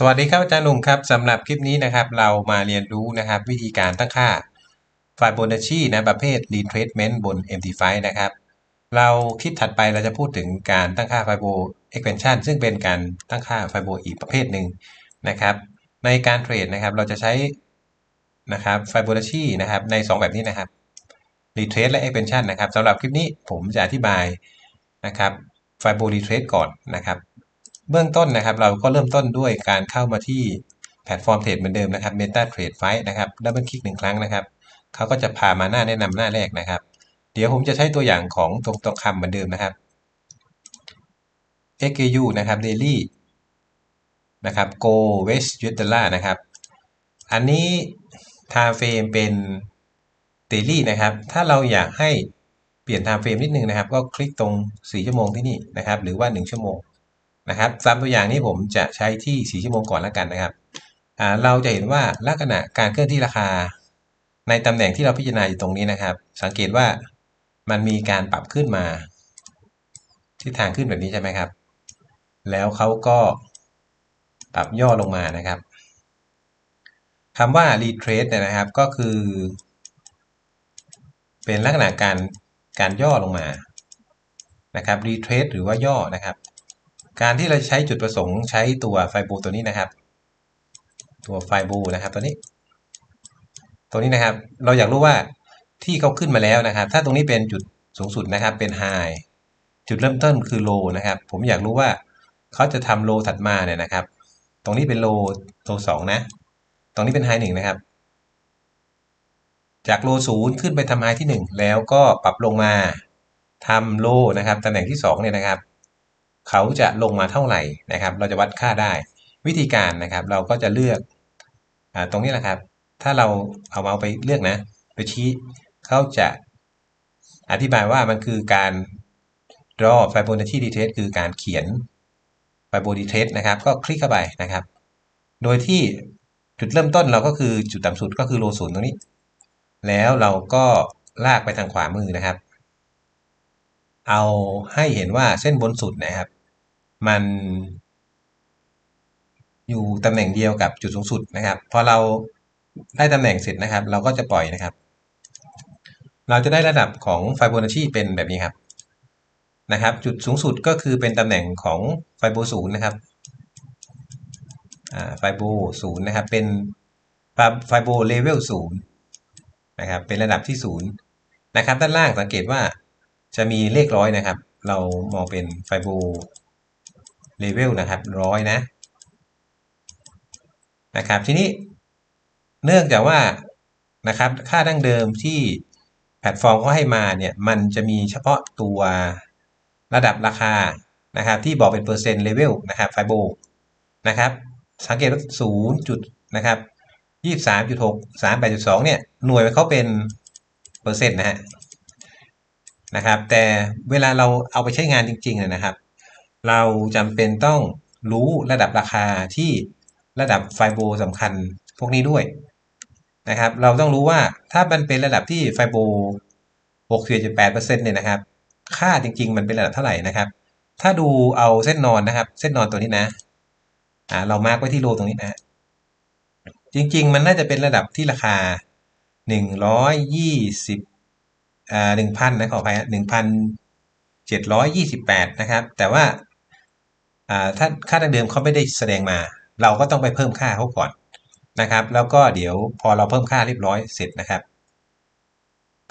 สวัสดีครับอาจารย์หนุ่มครับสำหรับคลิปนี้นะครับ เรามาเรียนรู้นะครับวิธีการตั้งค่า Fibonacci นะประเภท retracement บน MT5 นะครับ เราคลิปถัดไปเราจะพูดถึงการตั้งค่า Fibo expansion ซึ่งเป็นการตั้งค่า Fibo อีกประเภทหนึ่งนะครับ ในการเทรดนะครับเราจะใช้นะครับ Fibonacci นะครับใน 2 แบบนี้นะครับ retrace และ expansion นะครับสำหรับคลิปนี้ผมจะอธิบายนะครับ Fibo retrace ก่อนนะครับ เบื้องต้นนะครับ เราก็เริ่มต้นด้วยการเข้ามาที่แพลตฟอร์มเทรดเหมือนเดิมนะครับ Meta Trade Fight นะครับดับเบิลคลิกหนึ่งครั้งนะครับเขาก็จะพามาหน้าแนะนำหน้าแรกนะครับ เดี๋ยวผมจะใช้ตัวอย่างของตรงตรงคำเหมือนเดิมนะครับ XKU นะครับ Daily นะครับ Go West US Dollar นะครับ อันนี้ Time Frame เป็น Daily นะครับ ถ้าเราอยากให้เปลี่ยน Time Frame นิดนึงนะครับ ก็คลิกตรง 4 ชั่วโมงที่นี่นะครับ หรือว่า 1 ชั่วโมง นะครับตามตัวอย่างนี้ผมจะใช้ที่ 4 ชั่วโมงก่อนแล้วกันนะครับเราจะเห็นว่าลักษณะการเคลื่อนที่ราคา ในตำแหน่งที่เราพิจารณาอยู่ตรงนี้นะครับ สังเกตว่ามันมีการปรับขึ้นมาทิศทางขึ้นแบบนี้ใช่ไหมครับ แล้วเขาก็ปรับย่อลงมานะครับคำว่า retrace เนี่ยนะครับก็คือ เป็นลักษณะการการย่อลงมานะครับ retrace หรือว่าย่อนะครับ การที่เราใช้จุดประสงค์ใช้ตัวไฟบูตัวนี้นะครับ ตัวไฟบูนะครับตัวนี้ ตัวนี้นะครับ เราอยากรู้ว่าที่เขาขึ้นมาแล้วนะครับ ถ้าตรงนี้เป็นจุดสูงสุดนะครับ เป็นไฮจุดเริ่มต้นคือโลนะครับ ผมอยากรู้ว่าเขาจะทำโลถัดมาเนี่ยนะครับ ตรงนี้เป็นโลโลสองนะ ตรงนี้เป็นไฮหนึ่งนะครับ จากโลศูนย์ขึ้นไปทำไฮที่หนึ่งแล้วก็ปรับลงมาทำโลนะครับตำแหน่งที่สองเนี่ยนะครับ เขาจะลงมาเท่าไหร่นะครับ เราจะวัดค่าได้ วิธีการนะครับ เราก็จะเลือกอตรงนี้แหละครับ ถ้าเราเอาเอาไปเลือกนะไปชี้เขาจะอธิบายว่ามันคือการ draw Fibonacci retrace คือการเขียน Fibonacci retrace นะครับ ก็คลิกเข้าไปนะครับ โดยที่จุดเริ่มต้นเราก็คือจุดต่ำสุดก็คือโลศูนย์ตรงนี้ แล้วเราก็ลากไปทางขวามือนะครับ เอาให้เห็นว่าเส้นบนสุดนะครับ มันอยู่ตำแหน่งเดียวกับจุดสูงสุดนะครับ พอเราได้ตำแหน่งเสร็จนะครับ เราก็จะปล่อยนะครับ เราจะได้ระดับของไฟโบนัชชีเป็นแบบนี้ครับนะครับ จุดสูงสุดก็คือเป็นตำแหน่งของไฟโบศูนย์นะครับไฟโบศูนย์นะครับ เป็นไฟโบเลเวลศูนย์นะครับ เป็นระดับที่ศูนย์นะครับ ด้านล่างสังเกตว่าจะมีเลขร้อยนะครับ เรามองเป็นไฟโบ เลเวลนะครับร้อยนะนะครับทีนี้เนื่องจากว่านะครับค่าดั้งเดิมที่แพลตฟอร์มเขาให้มาเนี่ยมันจะมีเฉพาะตัวระดับราคานะครับที่บอกเป็นเปอร์เซ็นต์เลเวลนะครับไฟโบนะครับสังเกตว่าศูนย์จุดนะครับยี่สามจุดหกสามแปดจุดสองเนี่ยหน่วยเขาเป็นเปอร์เซ็นต์นะฮะนะครับแต่เวลาเราเอาไปใช้งานจริงๆนะครับ เราจำเป็นต้องรู้ระดับราคาที่ระดับไฟโบสำคัญพวกนี้ด้วยนะครับ เราต้องรู้ว่าถ้ามันเป็นระดับที่ไฟโบ6.8%เนี่ยนะครับ ค่าจริง ๆ มันเป็นระดับเท่าไหร่นะครับ ถ้าดูเอาเส้นนอนนะครับ เส้นนอนตัวนี้นะอ่าเรามาร์กไว้ที่โลตรงนี้นะ จริง ๆ มันน่าจะเป็นระดับที่ราคา 120อ่า1,000นะขออภัยหนึ่งพันเจ็ดร้อยยี่สิบแปดนะครับ แต่ว่า ถ้าค่าดั้งเดิมเขาไม่ได้แสดงมา เราก็ต้องไปเพิ่มค่าเขาก่อนนะครับ แล้วก็เดี๋ยวพอเราเพิ่มค่าเรียบร้อยเสร็จนะครับ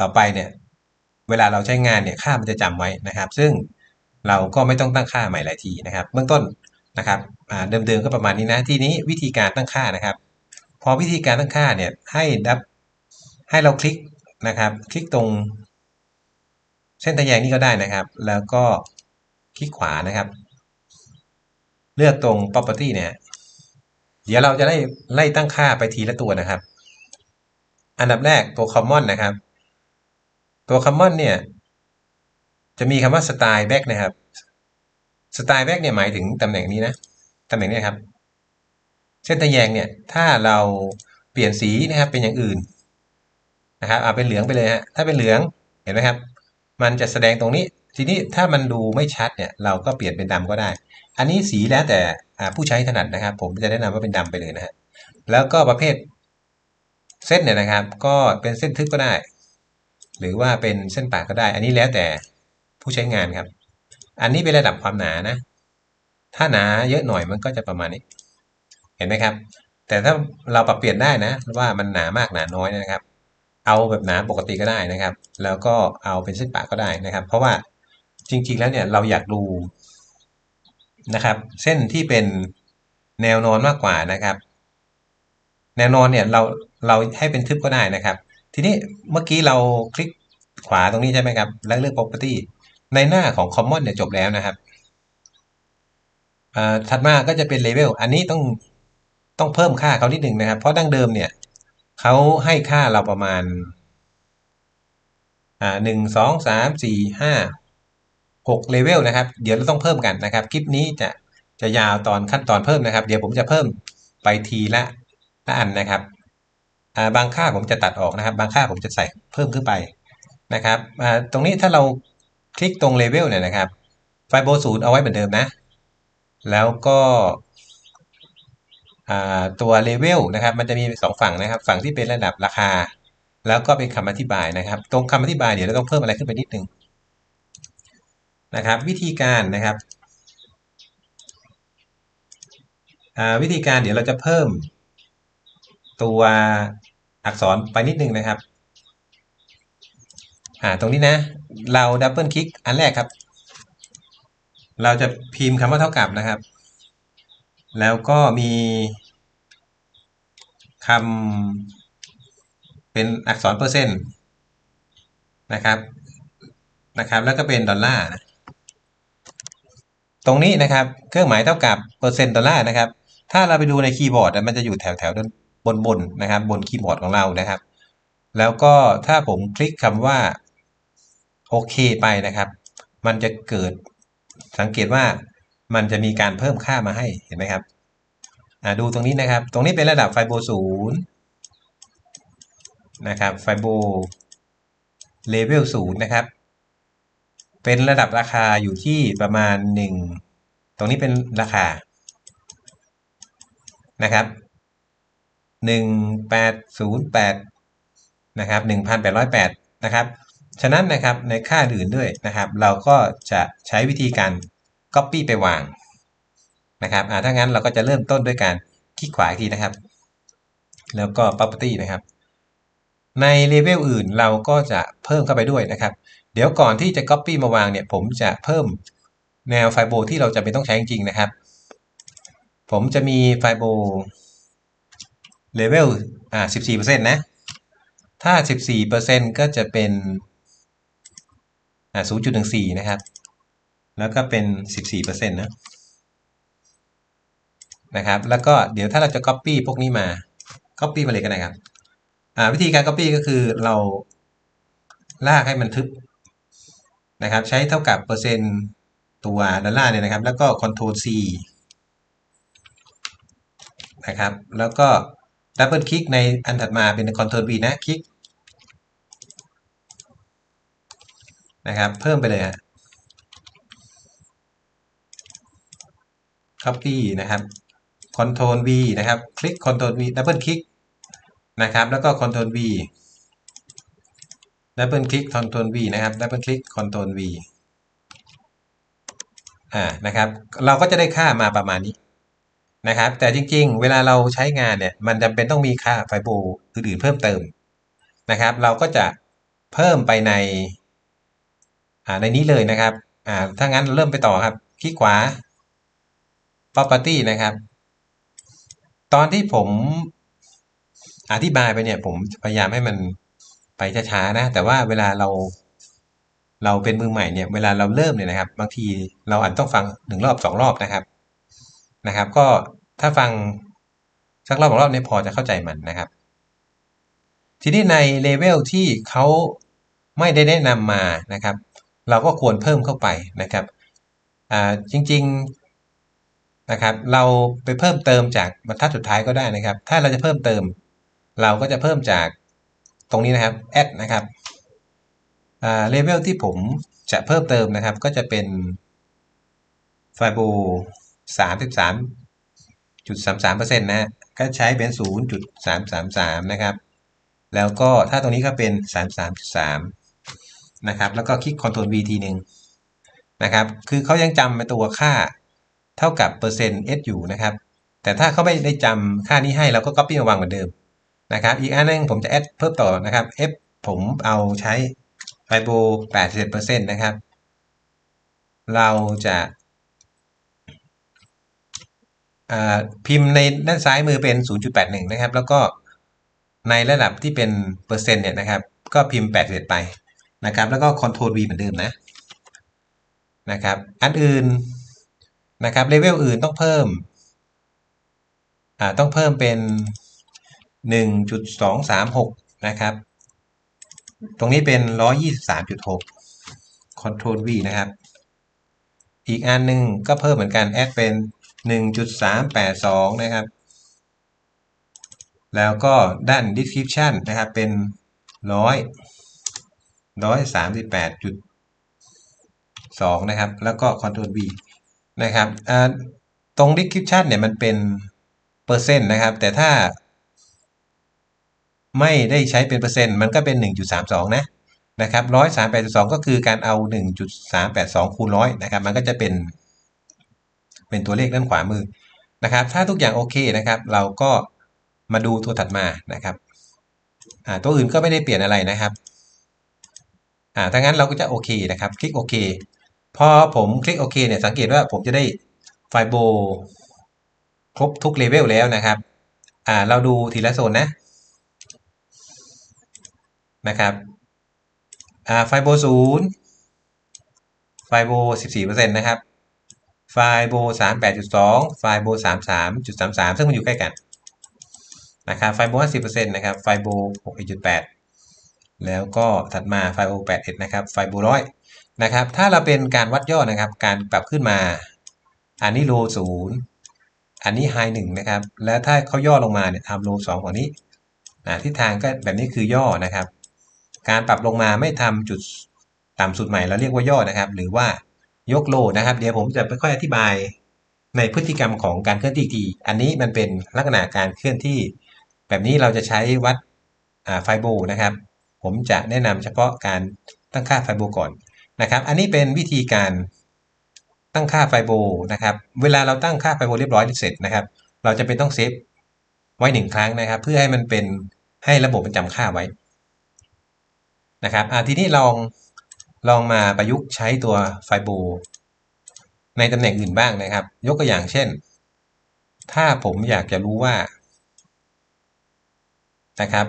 ต่อไปเนี่ยเวลาเราใช้งานเนี่ยค่ามันจะจำไว้นะครับ ซึ่งเราก็ไม่ต้องตั้งค่าใหม่หลายทีนะครับเบื้องต้นนะครับเดิมๆก็ประมาณนี้นะทีนี้วิธีการตั้งค่านะครับ พอวิธีการตั้งค่าเนี่ยให้ดับให้เราคลิกนะครับ คลิกตรง เส้นทะแยงนี้ก็ได้นะครับ แล้วก็คลิกขวานะครับ เลือกตรง property เนี่ย เดี๋ยวเราจะได้ไล่ตั้งค่าไปทีละตัวนะครับ อันดับแรกตัว common นะครับ ตัว common เนี่ย จะมีคำว่า style back นะครับ style back เนี่ยหมายถึงตำแหน่งนี้นะตำแหน่งนี้ครับเส้นทะแยงเนี่ย ถ้าเราเปลี่ยนสีนะครับเป็นอย่างอื่นนะครับเอาเป็นเหลืองไปเลยฮะถ้าเป็นเหลืองเห็นไหมครับ มันจะแสดงตรงนี้ ทีนี้ถ้ามันดูไม่ชัดเนี่ย เราก็เปลี่ยนเป็นดำก็ได้ อันนี้สีแล้วแต่ผู้ใช้ถนัดนะครับ ผมจะแนะนำว่าเป็นดำไปเลยนะฮะแล้วก็ประเภทเส้นเนี่ยนะครับ ก็เป็นเส้นทึบก็ได้ หรือว่าเป็นเส้นปากก็ได้ อันนี้แล้วแต่ผู้ใช้งานครับ อันนี้เป็นระดับความหนานะ ถ้าหนาเยอะหน่อยมันก็จะประมาณนี้ เห็นไหมครับ แต่ถ้าเราปรับเปลี่ยนได้นะ ว่ามันหนามากหนาน้อยนะครับ เอาแบบหนาปกติก็ได้นะครับ แล้วก็เอาเป็นเส้นปากก็ได้นะครับ เพราะว่าจริงๆแล้วเนี่ยเราอยากดู นะครับ เส้นที่เป็นแนวนอนมากกว่านะครับ แนวนอนเนี่ยเราเราให้เป็นทึบก็ได้นะครับ ทีนี้เมื่อกี้เราคลิกขวาตรงนี้ใช่ไหมครับ แล้วเลือก property ในหน้าของ common เนี่ยจบแล้วนะครับถัดมาก็จะเป็น level อันนี้ต้องต้องเพิ่มค่าเขานิดหนึ่งนะครับ เพราะดั้งเดิมเนี่ยเขาให้ค่าเราประมาณหนึ่งสองสามสี่ห้า หกเลเวลนะครับ เดี๋ยวเราต้องเพิ่มกันนะครับ คลิปนี้จะจะยาวตอนขั้นตอนเพิ่มนะครับ เดี๋ยวผมจะเพิ่มไปทีละละอันนะครับอ่าบางค่าผมจะตัดออกนะครับ บางค่าผมจะใส่เพิ่มขึ้นไปนะครับอ่าตรงนี้ถ้าเราคลิกตรงเลเวลเนี่ยนะครับไฟโบศูนย์เอาไว้เหมือนเดิมนะ แล้วก็ตัวเลเวลนะครับ มันจะมีสองฝั่งนะครับ ฝั่งที่เป็นระดับราคา แล้วก็เป็นคำอธิบายนะครับ ตรงคำอธิบายเดี๋ยวเราต้องเพิ่มอะไรขึ้นไปนิดนึง นะครับวิธีการนะครับวิธีการเดี๋ยวเราจะเพิ่มตัวอักษรไปนิดนึงนะครับตรงนี้นะ เราดับเบิลคลิกอันแรกครับ เราจะพิมพ์คำว่าเท่ากับนะครับ แล้วก็มีคำเป็นอักษรเปอร์เซ็นต์นะครับนะครับ แล้วก็เป็นดอลลาร์ ตรงนี้นะครับเครื่องหมายเท่ากับเปอร์เซ็นต์ดอลลาร์นะครับ ถ้าเราไปดูในคีย์บอร์ดมันจะอยู่แถวแถวบนบนนะครับ บนคีย์บอร์ดของเรานะครับ แล้วก็ถ้าผมคลิกคำว่าโอเคไปนะครับ มันจะเกิดสังเกตว่ามันจะมีการเพิ่มค่ามาให้เห็นไหมครับดูตรงนี้นะครับ ตรงนี้เป็นระดับไฟโบศูนย์นะครับไฟโบเลเวลศูนย์นะครับ เป็นระดับราคาอยู่ที่ประมาณ 1 ตรงนี้เป็นราคานะครับ1808นะครับ1808นะครับฉะนั้นนะครับในค่าอื่นด้วยนะครับ เราก็จะใช้วิธีการ Copy ไปวางนะครับอ่าถ้างั้นเราก็จะเริ่มต้นด้วยการคลิกขวาอีกทีนะครับ แล้วก็ property นะครับ ในเลเวลอื่นเราก็จะเพิ่มเข้าไปด้วยนะครับ เดี๋ยวก่อนที่จะ copy มาวางเนี่ย ผมจะเพิ่มแนวไฟโบที่เราจะเป็นต้องใช้จริงๆนะครับ ผมจะมีไฟโบเลเวลอ่า14%นะ ถ้า 14%ก็จะเป็นอ่า0.14 นะครับ แล้วก็เป็น 14%นะนะครับ แล้วก็เดี๋ยวถ้าเราจะ Copy พวกนี้มา Copy มาเลยก็ได้ครับ วิธีการ Copy ก็คือเราลากให้มันทึบนะครับ ใช้เท่ากับเปอร์เซ็นต์ตัวดอลลาร์เนี่ยนะครับ แล้วก็ Ctrl C นะครับ แล้วก็ดับเบิลคลิกในอันถัดมาเป็น Ctrl V นะคลิกนะครับ เพิ่มไปเลยฮะ Copy นะครับ Ctrl V นะครับ คลิก Ctrl V ดับเบิลคลิก นะครับ แล้วก็ Ctrl V ดับเบิลคลิก Ctrl V นะครับดับเบิลคลิก Ctrl V อ่านะครับ เราก็จะได้ค่ามาประมาณนี้นะครับ แต่จริงๆ เวลาเราใช้งานเนี่ย มันจำเป็นต้องมีค่าไฟโบอื่นๆเพิ่มเติมนะครับ เราก็จะเพิ่มไปในอ่าในนี้เลยนะครับอ่าถ้างั้นเริ่มไปต่อครับ คลิกขวา property นะครับ ตอนที่ผม อธิบายไปเนี่ยผมพยายามให้มันไปช้าๆนะ แต่ว่าเวลาเราเราเป็นมือใหม่เนี่ยเวลาเราเริ่มเนี่ยนะครับ บางทีเราอาจต้องฟังหนึ่งรอบสองรอบนะครับนะครับ ก็ถ้าฟังสักรอบสองรอบนี้พอจะเข้าใจมันนะครับ ทีนี้ในเลเวลที่เขาไม่ได้แนะนำมานะครับ เราก็ควรเพิ่มเข้าไปนะครับอ่าจริงๆนะครับ เราไปเพิ่มเติมจากบรรทัดสุดท้ายก็ได้นะครับ ถ้าเราจะเพิ่มเติม เราก็จะเพิ่มจากตรงนี้นะครับ add นะครับเลเวลที่ผมจะเพิ่มเติมนะครับ ก็จะเป็นไฟโบ33.33%นะฮะก็ใช้เป็น0.333นะครับ แล้วก็ถ้าตรงนี้ก็เป็น33.3นะครับ แล้วก็คลิก Ctrl V ทีหนึ่งนะครับ คือเขายังจำตัวค่าเท่ากับเปอร์เซ็นต์ S อยู่นะครับ แต่ถ้าเขาไม่ได้จำค่านี้ให้เราก็ copy มาวางเหมือนเดิม นะครับ อีกอันนึงผมจะ add เพิ่มต่อนะครับ F ผมเอาใช้ไฟโบ80%นะครับ เราจะพิมพ์ในด้านซ้ายมือเป็น 0.81 นะครับ แล้วก็ในระดับที่เป็นเปอร์เซ็นต์เนี่ยนะครับ ก็พิมพ์81ไปนะครับ แล้วก็ Ctrl V เหมือนเดิมนะนะครับ อันอื่นนะครับเลเวลอื่นต้องเพิ่ม อ่า ต้องเพิ่มเป็น 1.236 นะครับ ตรงนี้เป็น 123.6 Ctrl V นะครับ อีกอันหนึ่งก็เพิ่มเหมือนกันแอดเป็น 1.382 นะครับ แล้วก็ด้าน description นะครับเป็น 100 138.2 นะครับ แล้วก็ Ctrl V นะครับตรง description เนี่ยมันเป็นเปอร์เซ็นต์นะครับ แต่ถ้า ไม่ได้ใช้เป็นเปอร์เซ็นต์มันก็เป็น 1.32 นะนะครับ138.2ก็คือการเอา 1.382 คูณร้อยนะครับ มันก็จะเป็น เป็นตัวเลขด้านขวามือนะครับ ถ้าทุกอย่างโอเคนะครับ เราก็มาดูตัวถัดมานะครับอ่าตัวอื่นก็ไม่ได้เปลี่ยนอะไรนะครับอ่าถ้างั้นเราก็จะโอเคนะครับ คลิกโอเคพอผมคลิกโอเคเนี่ยสังเกตว่าผมจะได้ไฟโบครบทุกเลเวลแล้วนะครับอ่าเราดูทีละโซนนะ นะครับไฟโบศูนย์ไฟโบสิบสี่เปอร์เซ็นต์นะครับไฟโบสามแปดจุดสองไฟโบสามสามจุดสามสามซึ่งมันอยู่ใกล้กันนะครับไฟโบห้าสิบเปอร์เซ็นต์นะครับไฟโบหกจุดแปดแล้วก็ถัดมาไฟโบแปดเอ็ดนะครับไฟโบร้อยนะครับถ้าเราเป็นการวัดยอดนะครับ การปรับขึ้นมา อันนี้โลศูนย์อันนี้ไฮหนึ่งนะครับ แล้วถ้าเขาย่อลงมาเนี่ยทำโลสองฝั่งนี้ทิศทางก็แบบนี้คือย่อนะครับ การปรับลงมาไม่ทำจุดต่ำสุดใหม่เราเรียกว่าย่อนะครับ หรือว่ายกโลนะครับ เดี๋ยวผมจะค่อยอธิบายในพฤติกรรมของการเคลื่อนที่ทีอันนี้มันเป็นลักษณะการเคลื่อนที่ แบบนี้เราจะใช้วัดไฟโบนะครับ ผมจะแนะนำเฉพาะการตั้งค่าไฟโบก่อนนะครับ อันนี้เป็นวิธีการตั้งค่าไฟโบนะครับ เวลาเราตั้งค่าไฟโบเรียบร้อยเสร็จนะครับ เราจะเป็นต้องเซฟไว้หนึ่งครั้งนะครับ เพื่อให้มันเป็นให้ระบบมันจำค่าไว้ นะครับอาทีนี้ลองลองมาประยุกต์ใช้ตัวไฟโบในตำแหน่งอื่นบ้างนะครับ ยกตัวอย่างเช่น ถ้าผมอยากจะรู้ว่านะครับ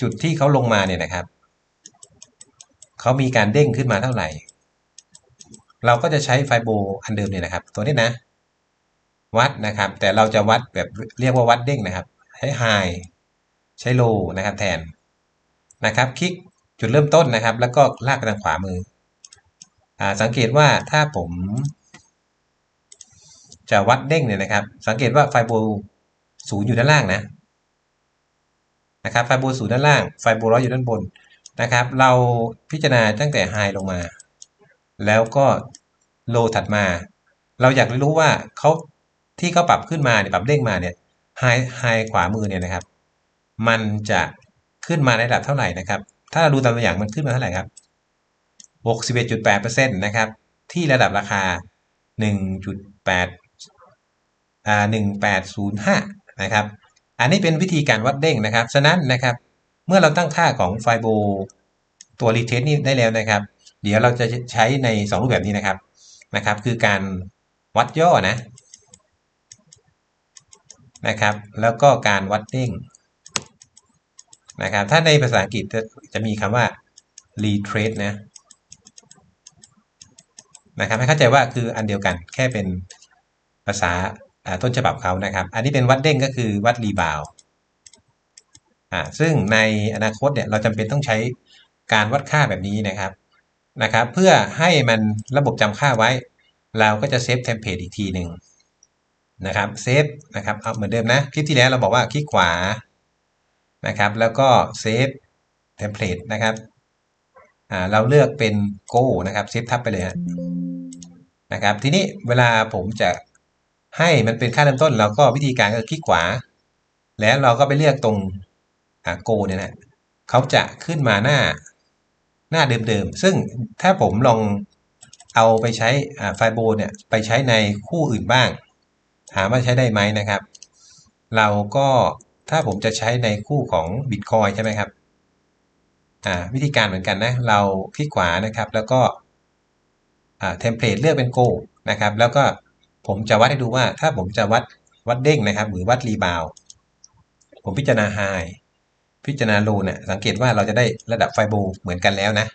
จุดที่เขาลงมาเนี่ยนะครับเขามีการเด้งขึ้นมาเท่าไหร่ เราก็จะใช้ไฟโบอันเดิมเนี่ยนะครับ ตัวนี้นะ วัดนะครับ แต่เราจะวัดแบบเรียกว่าวัดเด้งนะครับ ใช้ไฮใช้โลนะครับแทนนะครับ คลิก จุดเริ่มต้นนะครับ แล้วก็ลากไปทางขวามืออสังเกตว่าถ้าผม จะวัดเด้งเนี่ยนะครับ สังเกตว่าไฟโบศูนย์อยู่ด้านล่างนะนะครับไฟโบศูนย์ด้านล่าง ไฟโบร้อยอยู่ด้านบนนะครับ เราพิจารณาตั้งแต่ไฮลงมา แล้วก็โลถัดมา เราอยากรู้ว่าเขาที่เขาปรับขึ้นมาเนี่ยปรับเด้งมาเนี่ยไฮไฮขวามือเนี่ยนะครับ มันจะขึ้นมาในระดับเท่าไหร่นะครับ ถ้าเราดูตามตัวอย่างมันขึ้นมาเท่าไหร่ครับ61.8%นะครับ ที่ระดับราคา 1.8อ่า1805 นะครับ อันนี้เป็นวิธีการวัดเด้งนะครับ ฉะนั้นนะครับ เมื่อเราตั้งค่าของไฟโบตัวรีเทสนี้ได้แล้วนะครับ เดี๋ยวเราจะใช้ใน 2 รูปแบบนี้นะครับ นะครับ คือการวัดย่อนะ นะครับ แล้วก็การวัดเด้ง นะครับ ถ้าในภาษาอังกฤษจะมีคำว่า retrace นะนะครับให้เข้าใจว่าคืออันเดียวกันแค่เป็นภาษาต้นฉบับเขานะครับ อันนี้เป็นวัดเด้งก็คือวัดรีบาวอ่าซึ่งในอนาคตเนี่ยเราจำเป็นต้องใช้การวัดค่าแบบนี้นะครับนะครับ เพื่อให้มันระบบจำค่าไว้ เราก็จะเซฟเทมเพลตอีกทีหนึ่งนะครับเซฟนะครับเอาเหมือนเดิมนะ คลิปที่แล้วเราบอกว่าคลิกขวา นะครับ แล้วก็เซฟเทมเพลตนะครับเราเลือกเป็น go นะครับเซฟทับไปเลยะนะครับ ทีนี้เวลาผมจะให้มันเป็นค่าเริ่มต้น เราก็วิธีการก็คลิกขวา แล้วเราก็ไปเลือกตรงอ่าโกเนี่ยนะเขาจะขึ้นมาหน้าหน้าเดิมๆ ซึ่งถ้าผมลองเอาไปใช้ไฟโบเนี่ยไปใช้ในคู่อื่นบ้าง ถามว่าใช้ได้ไหมนะครับ เราก็ ถ้าผมจะใช้ในคู่ของ Bitcoin ใช่ไหมครับวิธีการเหมือนกันนะ เราคลิกขวานะครับ แล้วก็เทมเพลตเลือกเป็น Go นะครับ แล้วก็ผมจะวัดให้ดูว่า ถ้าผมจะวัดวัดเด้งนะครับ หรือวัดรีบาวผมพิจารณาไฮพิจารณาโลเนี่ยสังเกตว่าเราจะได้ระดับไฟโบเหมือนกันแล้วนะ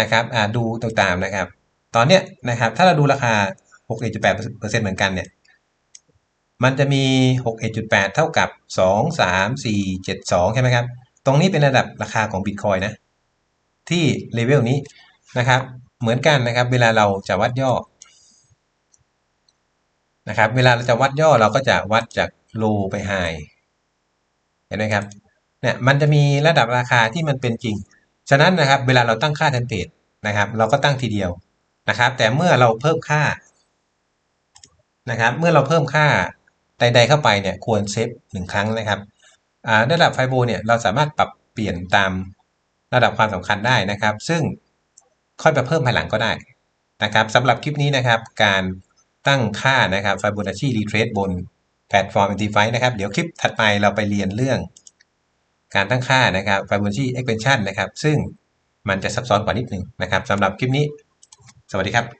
นะครับดูตางๆนะครับ ตอนเนี้ยนะครับ ถ้าเราดูราคา6.8%เหมือนกันเนี่ย มันจะมี 61.8 เท่ากับ 2 3 4 7 2 ใช่ไหมครับ ตรงนี้เป็นระดับราคาของ Bitcoin นะ ที่เลเวลนี้นะครับ เหมือนกันนะครับ เวลาเราจะวัดย่อ นะครับ เวลาเราจะวัดย่อเราก็จะวัดจากโลไปไฮเห็นไหมครับ เนี่ย มันจะมีระดับราคาที่มันเป็นจริง ฉะนั้นนะครับ เวลาเราตั้งค่าเทมเพลตนะครับ เราก็ตั้งทีเดียวนะครับ แต่เมื่อเราเพิ่มค่านะครับ เมื่อเราเพิ่มค่า ใด ๆ เข้าไปเนี่ยควรเซฟหนึ่งครั้งนะครับระดับไฟโบเนี่ยเราสามารถปรับเปลี่ยนตามระดับความสำคัญได้นะครับ ซึ่งค่อยไปเพิ่มภายหลังก็ได้นะครับสำหรับคลิปนี้นะครับ การตั้งค่านะครับ Fibonacci Retrace บนแพลตฟอร์ม d e f i นะครับ เดี๋ยวคลิปถัดไปเราไปเรียนเรื่อง การตั้งค่านะครับ Fibonacci Expansion นะครับ ซึ่งมันจะซับซ้อนกว่านิดหนึ่งนะครับสำหรับคลิปนี้ สวัสดีครับ